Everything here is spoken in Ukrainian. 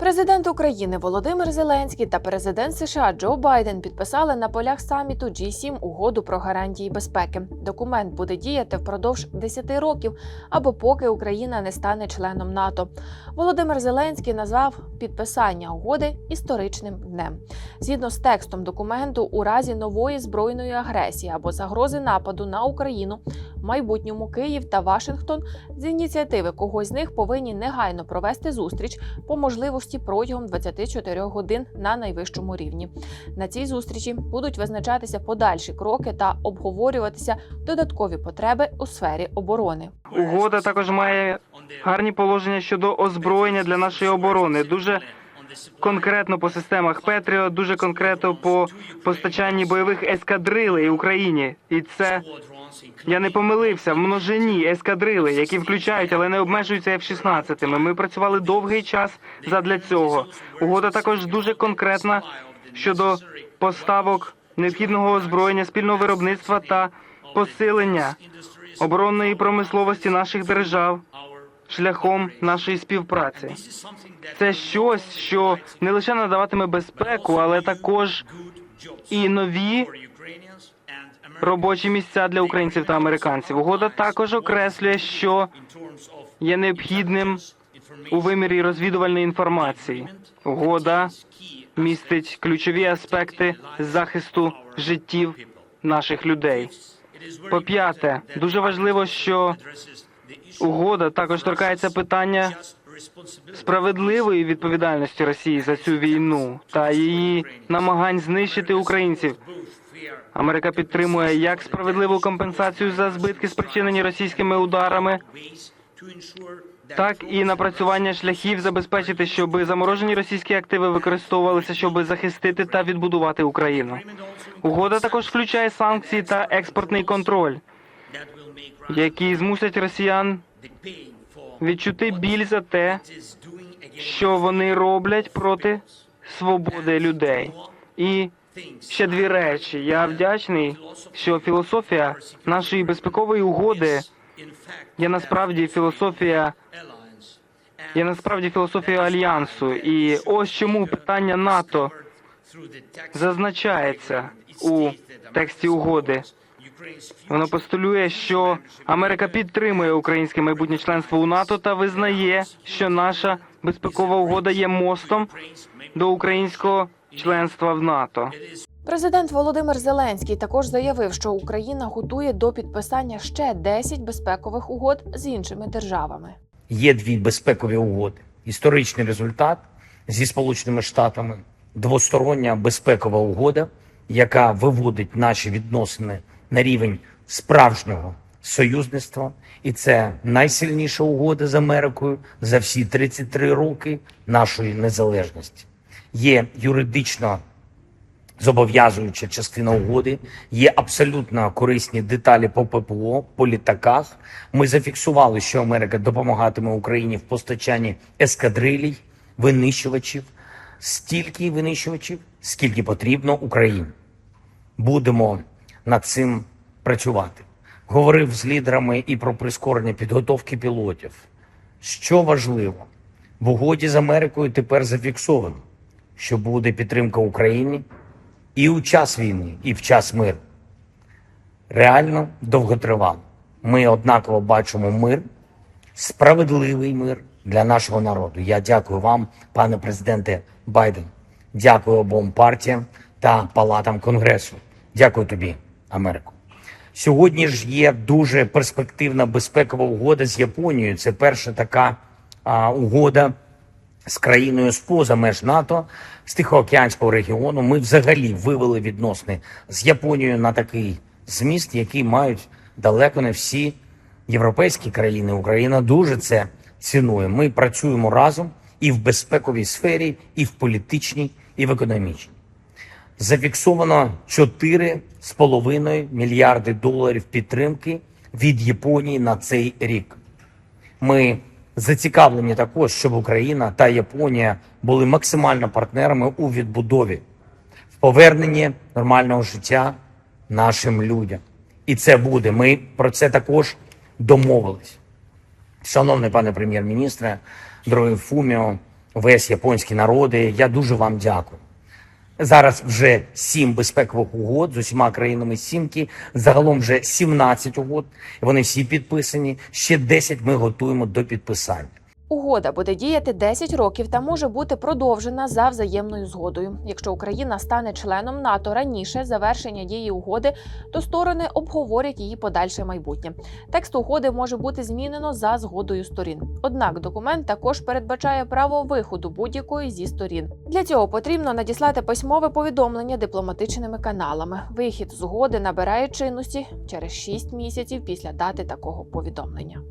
Президент України Володимир Зеленський та президент США Джо Байден підписали на полях саміту G7 угоду про гарантії безпеки. Документ буде діяти впродовж 10 років або поки Україна не стане членом НАТО. Володимир Зеленський назвав підписання угоди історичним днем. Згідно з текстом документу, у разі нової збройної агресії або загрози нападу на Україну, майбутньому Київ та Вашингтон з ініціативи когось з них повинні негайно провести зустріч по можливості протягом 24 годин на найвищому рівні. На цій зустрічі будуть визначатися подальші кроки та обговорюватися додаткові потреби у сфері оборони. Угода також має гарні положення щодо озброєння для нашої оборони. Дуже конкретно по системах Петріо, дуже конкретно по постачанні бойових ескадрилей Україні. І це я не помилився в множині ескадрили, які включають, але не обмежуються F-16. Ми працювали довгий час задля цього. Угода також дуже конкретна щодо поставок необхідного озброєння, спільного виробництва та посилення оборонної промисловості наших держав шляхом нашої співпраці. Це щось, що не лише надаватиме безпеку, але також і нові робочі місця для українців та американців. Угода також окреслює, що є необхідним у вимірі розвідувальної інформації. Угода містить ключові аспекти захисту життів наших людей. По п'яте, дуже важливо, що угода також торкається питання справедливої відповідальності Росії за цю війну та її намагань знищити українців. Америка підтримує як справедливу компенсацію за збитки, спричинені російськими ударами, так і напрацювання шляхів забезпечити, щоб заморожені російські активи використовувалися, щоб захистити та відбудувати Україну. Угода також включає санкції та експортний контроль, які змусять росіян відчути біль за те, що вони роблять проти свободи людей. І ще дві речі. Я вдячний, що філософія нашої безпекової угоди є насправді філософія, є насправді філософія альянсу. І ось чому питання НАТО зазначається у тексті угоди. Воно постулює, що Америка підтримує українське майбутнє членство у НАТО та визнає, що наша безпекова угода є мостом до українського членства в НАТО. Президент Володимир Зеленський також заявив, що Україна готує до підписання ще 10 безпекових угод з іншими державами. Є дві безпекові угоди. Історичний результат зі Сполученими Штатами, двостороння безпекова угода, яка виводить наші відносини на рівень справжнього союзництва, і це найсильніша угода з Америкою за всі 33 роки нашої незалежності. Є юридично зобов'язуюча частина угоди. Є абсолютно корисні деталі по ППО, по літаках. Ми зафіксували, що Америка допомагатиме Україні в постачанні ескадрилій, винищувачів, стільки винищувачів, скільки потрібно Україні. Будемо над цим працювати. Говорив з лідерами і про прискорення підготовки пілотів. Що важливо, в угоді з Америкою тепер зафіксовано, що буде підтримка Україні і у час війни, і в час миру. Реально довготривало. Ми однаково бачимо мир, справедливий мир для нашого народу. Я дякую вам, пане президенте Байден. Дякую обом партіям та палатам Конгресу. Дякую тобі, Америко. Сьогодні ж є дуже перспективна безпекова угода з Японією. Це перша така а, угода з країною з-поза меж НАТО, з Тихоокеанського регіону. Ми взагалі вивели відносини з Японією на такий зміст, який мають далеко не всі європейські країни. Україна дуже це цінує. Ми працюємо разом і в безпековій сфері, і в політичній, і в економічній. Зафіксовано 4,5 мільярди доларів підтримки від Японії на цей рік. Ми зацікавлені також, щоб Україна та Японія були максимально партнерами у відбудові, в поверненні нормального життя нашим людям. І це буде. Ми про це також домовились. Шановний пане прем'єр-міністре, дорогі Фуміо, весь японський народи. Я дуже вам дякую. Зараз вже сім безпекових угод з усіма країнами сімки. Загалом вже 17 угод. Вони всі підписані. Ще 10 ми готуємо до підписання. Угода буде діяти 10 років та може бути продовжена за взаємною згодою. Якщо Україна стане членом НАТО раніше завершення дії угоди, то сторони обговорять її подальше майбутнє. Текст угоди може бути змінено за згодою сторін. Однак документ також передбачає право виходу будь-якої зі сторін. Для цього потрібно надіслати письмове повідомлення дипломатичними каналами. Вихід з угоди набирає чинності через 6 місяців після дати такого повідомлення.